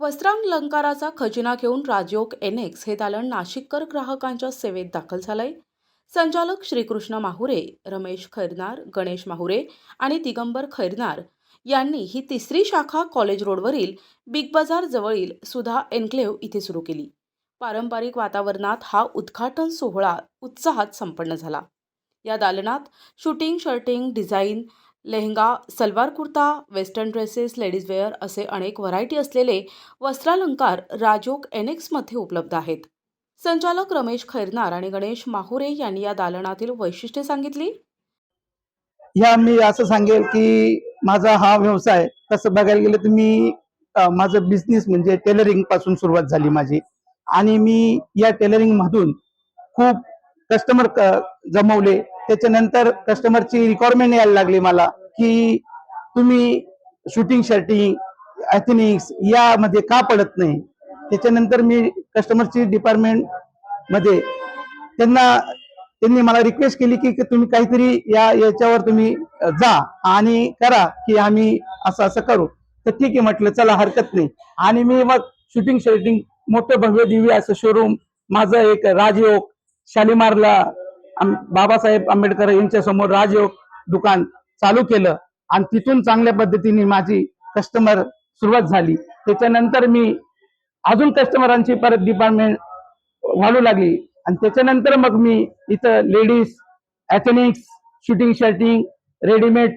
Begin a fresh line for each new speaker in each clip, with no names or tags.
वस्त्रालंकाराचा खजिना घेऊन राजयोग एनेक्स हे दालन नाशिककर ग्राहकांच्या सेवेत दाखल झालंय. संचालक श्रीकृष्ण माहुरे रमेश खैरनार गणेश माहुरे आणि दिगंबर खैरनार यांनी ही तिसरी शाखा कॉलेज रोडवरील बिग बाजार जवळील सुधा एन्क्लेव्ह इथे सुरू केली. पारंपरिक वातावरणात हा उद्घाटन सोहळा उत्साहात संपन्न झाला. या दालनात suiting shirting design lehenga salwar kurta western dresses ladies wear असे अनेक व्हरायटी असलेले वस्त्रालंकार राजोग एनेक्समध्ये उपलब्ध आहेत. संचालक रमेश खैरनार आणि गणेश माहुरे यांनी या दालनातील वैशिष्ट्ये सांगितली?
या मी असं सांगेल की माझा हा व्यवसाय तसं बघायला गेलं तर मी माझं बिझनेस म्हणजे टेलरिंगपासून सुरुवात झाली माझी. आणि मी या टेलरिंग मधून खूप कस्टमर जमवले त्याच्यानंतर कस्टमरची रिक्वायरमेंट यायला लागली मला की तुम्ही शूटिंग शर्टिंग ॲथेनिक्स यामध्ये का पडत नाही? त्याच्यानंतर मी कस्टमरची डिपार्टमेंटमध्ये त्यांना त्यांनी मला रिक्वेस्ट केली की तुम्ही काहीतरी या याच्यावर तुम्ही जा आणि करा की आम्ही असं असं करू. तर ठीक आहे म्हटलं चला हरकत नाही. आणि मी मग शूटिंग शर्टिंग मोठं भव्य दिव्य असं शोरूम माझं एक राजयोग शालिमारला बाबासाहेब आंबेडकर यांच्या समोर राजयोग दुकान चालू केलं. आणि तिथून चांगल्या पद्धतीने माझी कस्टमर सुरुवात झाली. त्याच्यानंतर मी अजून कस्टमरांची परत डिपार्टमेंट वाढू लागली. आणि त्याच्यानंतर मग मी इथं ladies ethnics suiting shirting readymade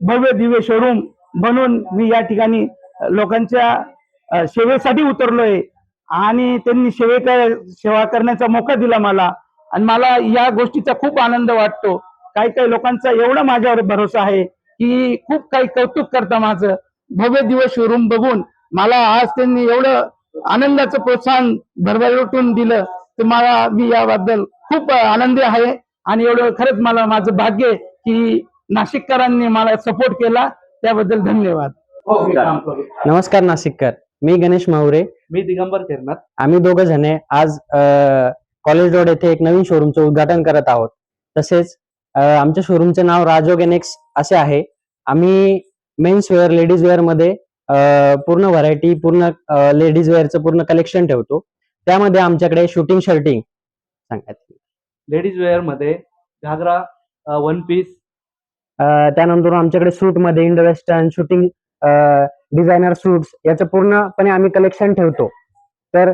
भव्य दिव्य शोरूम बनवून मी या ठिकाणी लोकांच्या सेवेसाठी उतरलोय. आणि त्यांनी सेवे सेवा करण्याचा मोका दिला मला. आणि मला या गोष्टीचा खूप आनंद वाटतो. काही काही लोकांचा एवढा माझ्यावर भरोसा आहे की खूप काही कौतुक करता माझं. भव्य दिवस शोरूम बघून मला आज त्यांनी एवढं आनंदाचं प्रोत्साहन भरभराटून दिलं तर मला मी याबद्दल खूप आनंदी आहे. आणि एवढं खरंच मला माझं भाग्य की नाशिककरांनी मला सपोर्ट केला. त्याबद्दल धन्यवाद.
नमस्कार नाशिककर. मी गणेश माहुरे
मी दिगंबर खेरनार
आम्ही दोघं जणे आज कॉलेज रोड येथे एक नवीन शोरूमचं उद्घाटन करत आहोत. तसेच आमच्या शोरूमचे नाव राजोग एनेक्स असे आहे. आम्ही मेन्स वेअर लेडीज वेअरमध्ये पूर्ण व्हरायटी पूर्ण लेडीज वेअरचं पूर्ण कलेक्शन ठेवतो. त्यामध्ये आमच्याकडे शूटिंग शर्टिंग सांगतात
लेडीज वेअरमध्ये घागरा वन पीस
त्यानंतर आमच्याकडे सूटमध्ये Indo western suiting designer suits याचं पूर्णपणे आम्ही कलेक्शन ठेवतो. तर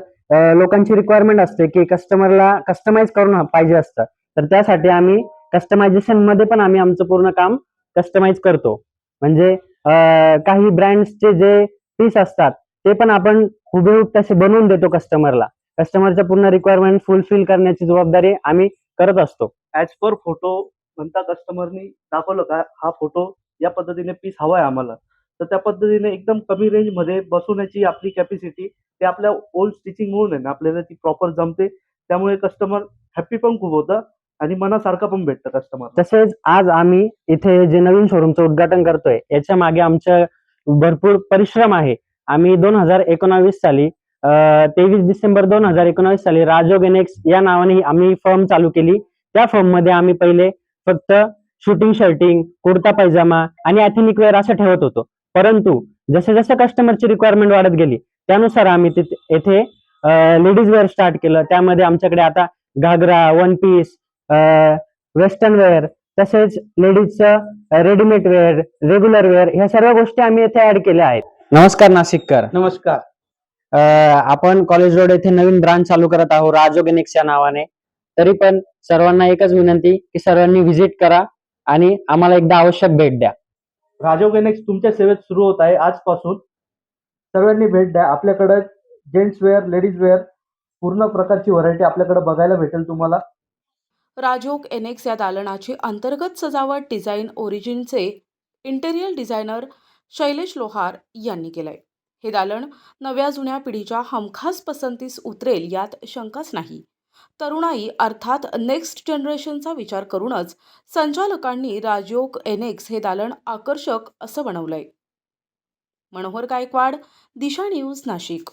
लोकांची रिक्वायरमेंट असते की कस्टमरला कस्टमाइज करून पाहिजे असतं. तर त्यासाठी आम्ही कस्टमायझेशनमध्ये पण आम्ही आमचं पूर्ण काम कस्टमाइज करतो. म्हणजे काही ब्रँड्सचे जे पीस असतात ते पण आपण हुबेहूब तसे बनवून देतो कस्टमरला कस्टमरच्या पूर्ण रिक्वायरमेंट फुलफिल करण्याची जबाबदारी आम्ही करत असतो.
ऍज पर फोटो म्हणता कस्टमरनी दाखवलं का? हा फोटो या पद्धतीने पीस हवाय आम्हाला. तर त्या पद्धतीने एकदम कमी रेंजमध्ये बसवण्याची आपली कॅपॅसिटी ते आपल्या ओल्ड स्टिचिंग म्हणून आहे ना आपल्याला ती प्रॉपर जमते. त्यामुळे कस्टमर हॅप्पी पण खूप होतं आणि मनासारखं पण भेटतं कस्टमर
तसेच आज आम्ही इथे जे नवीन शोरूमचं उद्घाटन करतोय याच्या मागे आमच्या भरपूर परिश्रम आहे. आम्ही दोन हजार एकोणावीस साली तेवीस डिसेंबर दोन हजार एकोणावीस साली राजोग एनेक्स या नावाने आम्ही फर्म चालू केली. त्या फर्ममध्ये आम्ही पहिले फक्त शूटिंग शर्टिंग कुर्ता पायजामा आणि अॅथेनिक वेअर असं ठेवत होतो. परंतु जसं जसं कस्टमरची रिक्वायरमेंट वाढत गेली त्यानुसार आम्ही तिथे येथे लेडीज वेअर स्टार्ट केलं. त्यामध्ये आमच्याकडे आता ghagra one piece western wear तसेच लेडीजचं रेडीमेड वेअर रेग्युलर वेअर ह्या सर्व गोष्टी आम्ही येथे ऍड केल्या आहेत. नमस्कार नाशिककर.
नमस्कार.
अ, आपण कॉलेज रोड येथे नवीन ब्रांच चालू करत आहोत राजोगेनिक्स या नावाने. तरी पण सर्वांना एकच विनंती की सर्वांनी व्हिजिट करा आणि आम्हाला एकदा आवश्यक भेट द्या.
राजो एनेक्स तुमच्या सेवेत सुरू होत आहे आजपासून. सर्वांनी भेट द्या. आपल्याकडे जेंट्स वेअर लेडीज वेअर पूर्ण प्रकारची व्हरायटी आपल्याकडे बघायला भेटेल तुम्हाला.
राजोग एनेक्स या दालनाची अंतर्गत सजावट डिझाईन ओरिजिनचे इंटेरियर डिझायनर शैलेश लोहार यांनी केलंय. हे दालन नव्या जुन्या पिढीच्या हमखास पसंतीस उतरेल यात शंकाच नाही. तरुणाई अर्थात नेक्स्ट जनरेशनचा विचार करूनच संचालकांनी राजयोग एनेक्स हे दालन आकर्षक असं बनवलंय. मनोहर गायकवाड दिशा न्यूज नाशिक.